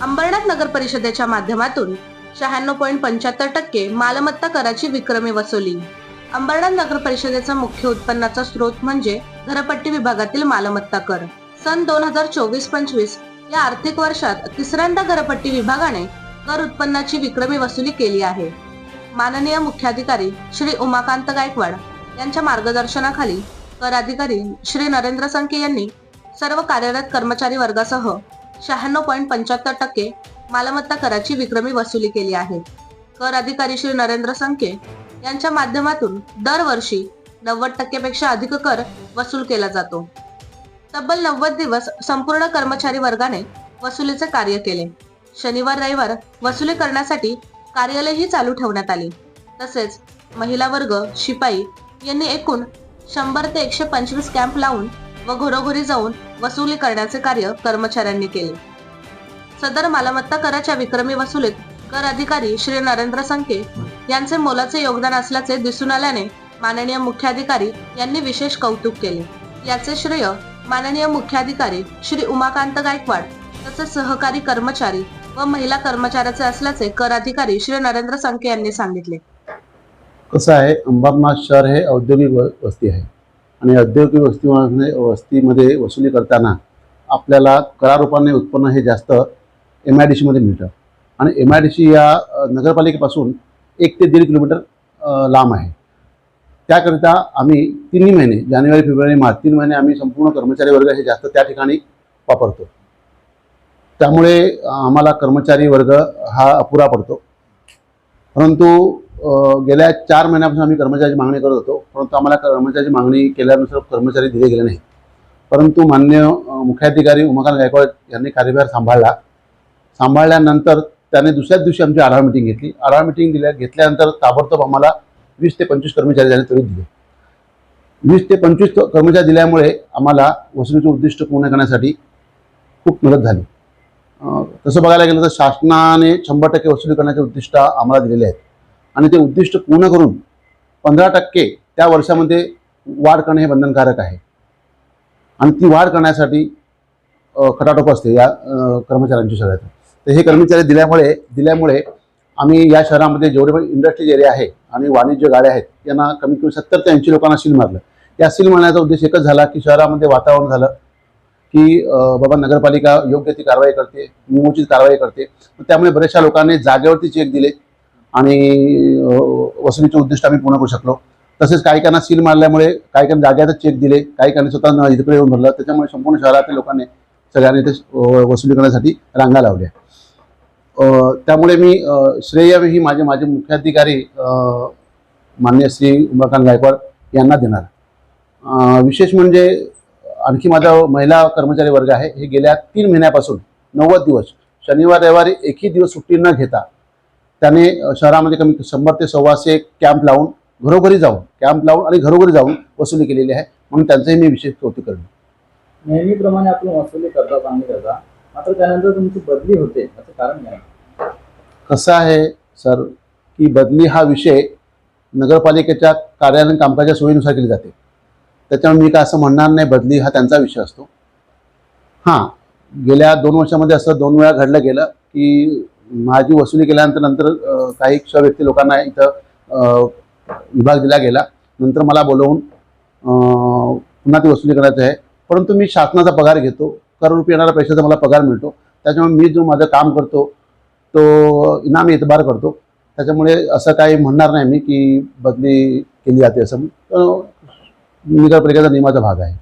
अंबरनाथ नगर परिषदेच्या माध्यमातून शहाण्णव पॉईंट पंच्याहत्तर टक्के मालमत्ता कराची विक्रमी वसुली. अंबरनाथ नगर परिषदेचा मुख्य उत्पन्नाचा स्रोत म्हणजे घरपट्टी विभागातील मालमत्ता कर. सन दोन हजार चोवीस पंचवीस या आर्थिक वर्षात तिसऱ्यांदा घरपट्टी विभागाने कर उत्पन्नाची विक्रमी वसुली केली आहे. माननीय मुख्याधिकारी श्री उमाकांत गायकवाड यांच्या मार्गदर्शनाखाली कर अधिकारी श्री नरेंद्र संके यांनी सर्व कार्यरत कर्मचारी वर्गासह शहाण्णव पॉईंट पंच्याहत्तर टक्के मालमत्ता कराची विक्रमी वसुली केली आहे. कर अधिकारी श्री नरेंद्र संके यांच्या माध्यमातून दरवर्षी नव्वद टक्केपेक्षा अधिक कर वसूल केला जातो. तब्बल नव्वद दिवस संपूर्ण कर्मचारी वर्गाने वसुलीचे कार्य केले. शनिवार रविवार वसुली करण्यासाठी कार्यालयही चालू ठेवण्यात आली. तसेच महिला वर्ग शिपाई यांनी एकूण शंभर ते एकशे पंचवीस कॅम्प लावून व घरोघरी जाऊन वसुली करण्याचे कार्य कर्मचाऱ्यांनी केले. सदर मालमत्ता कराच्या विक्रमी वसुलीत कर अधिकारी श्री नरेंद्र संके यांचे मोलाचे योगदान असल्याचे दिसून आल्याने माननीय मुख्याधिकारी यांनी विशेष कौतुक केले. याचे श्रेय माननीय मुख्याधिकारी श्री उमाकांत गायकवाड तसेच सहकारी कर्मचारी व महिला कर्मचाऱ्याचे असल्याचे कर अधिकारी श्री नरेंद्र संके यांनी सांगितले. कसं आहे? अंबरनाथ शहर हे औद्योगिक वस्ती आहे. आणि औद्योगिक वस्ती वस्तीमध्ये वसुली करताना आपल्याला करारूपाने उत्पन्न हे जास्त एम आय डी सीमध्ये मिळतं. आणि एम आय डी सी या नगरपालिकेपासून एक ते दीड किलोमीटर लांब आहे. त्याकरिता आम्ही तिन्ही महिने जानेवारी फेब्रुवारी मार्च तीन महिने आम्ही संपूर्ण कर्मचारी वर्ग हे जास्त त्या ठिकाणी वापरतो. त्यामुळे आम्हाला कर्मचारी वर्ग हा अपुरा पडतो. परंतु गेल्या चार महिन्यापासून आम्ही कर्मचाऱ्याची मागणी करत होतो परंतु आम्हाला कर्मचाऱ्याची मागणी केल्यानुसार कर्मचारी दिले गेले नाही परंतु मान्य मुख्याधिकारी उमाकांत गायकवाड यांनी कार्यभार सांभाळला. सांभाळल्यानंतर त्याने दुसऱ्याच दिवशी आमची आढावा मिटिंग घेतली. आढावा मिटिंग दिल्या घेतल्यानंतर ताबडतोब आम्हाला वीस ते पंचवीस कर्मचारी त्याने त्वरित दिले. वीस ते पंचवीस कर्मचारी दिल्यामुळे आम्हाला वसुलीचे उद्दिष्ट पूर्ण करण्यासाठी खूप मदत झाली. तसं बघायला गेलं तर शासनाने शंभर टक्के वसुली करण्याचे उद्दिष्ट आम्हाला दिलेले आहेत. आणि ते उद्दिष्ट पूर्ण करून पंधरा टक्के त्या वर्षामध्ये वाढ करणे हे बंधनकारक आहे. आणि ती वाढ करण्यासाठी खटाटोप असते या कर्मचाऱ्यांची सगळ्यात. तर हे कर्मचारी दिल्यामुळे दिल्यामुळे आम्ही या शहरामध्ये जेवढे पण इंडस्ट्रीज एरिया आहे आणि वाणिज्य गाड्या आहेत यांना कमीत कमी सत्तर ते ऐंशी लोकांना सील मारलं. या सील मारण्याचा उद्देश एकच झाला की शहरामध्ये वातावरण झालं की बाबा नगरपालिका योग्य ती कारवाई करते नियमोचित कारवाई करते. तर त्यामुळे बऱ्याचशा लोकांनी जागेवरती चेक दिले. आणि वसुलीचे उद्दिष्ट आम्ही पूर्ण करू शकलो. तसेच काही सील मारल्यामुळे काही काही चेक दिले काही काही स्वतः इकडे येऊन भरलं त्याच्यामुळे संपूर्ण शहरातील लोकांनी सगळ्यांनी ते वसुली करण्यासाठी रांगा लावल्या. त्यामुळे मी श्रेय ही माझे माझे मुख्याधिकारी मान्य श्री उमाकांत गायकवाड यांना देणार. विशेष म्हणजे आणखी माझा महिला कर्मचारी वर्ग आहे. हे गेल्या तीन महिन्यापासून नव्वद दिवस शनिवार रविवारी एकही दिवस सुट्टी न घेता त्याने शहरामध्ये कमी शंभर ते सव्वाशे कॅम्प लावून घरोघरी जाऊन कॅम्प लावून आणि घरोघरी जाऊन वसुली केलेली आहे. म्हणून त्यांचंही मी विशेष कौतुक करेन नेहमीप्रमाणे आपण वसुली करता चांगली करता मात्र त्यानंतर तुमची बदली होते असं कारण काय? कसं आहे सर की बदली हा विषय नगरपालिकेच्या कार्यालयीन कामकाजाच्या सोयीनुसार केली जाते. त्याच्यामुळे मी काय असं म्हणणार नाही बदली हा त्यांचा विषय असतो. हां गेल्या दोन वर्षामध्ये असं दोन वेळा घडलं गेलं की माझी वसुली केल्यानंतर नंतर काही क्ष व्यक्ती लोकांना इथं विभाग दिला गेला. नंतर मला बोलवून पुन्हा ती वसुली करायचं आहे. परंतु मी शासनाचा पगार घेतो. कररूपी येणाऱ्या पैशाचा मला पगार मिळतो. त्याच्यामुळे मी जो माझं काम करतो तो इनामी एतबार करतो. त्याच्यामुळे असं काही म्हणणार नाही मी की बदली केली जाते असं. नगरपालिकेचा नियमाचा भाग आहे.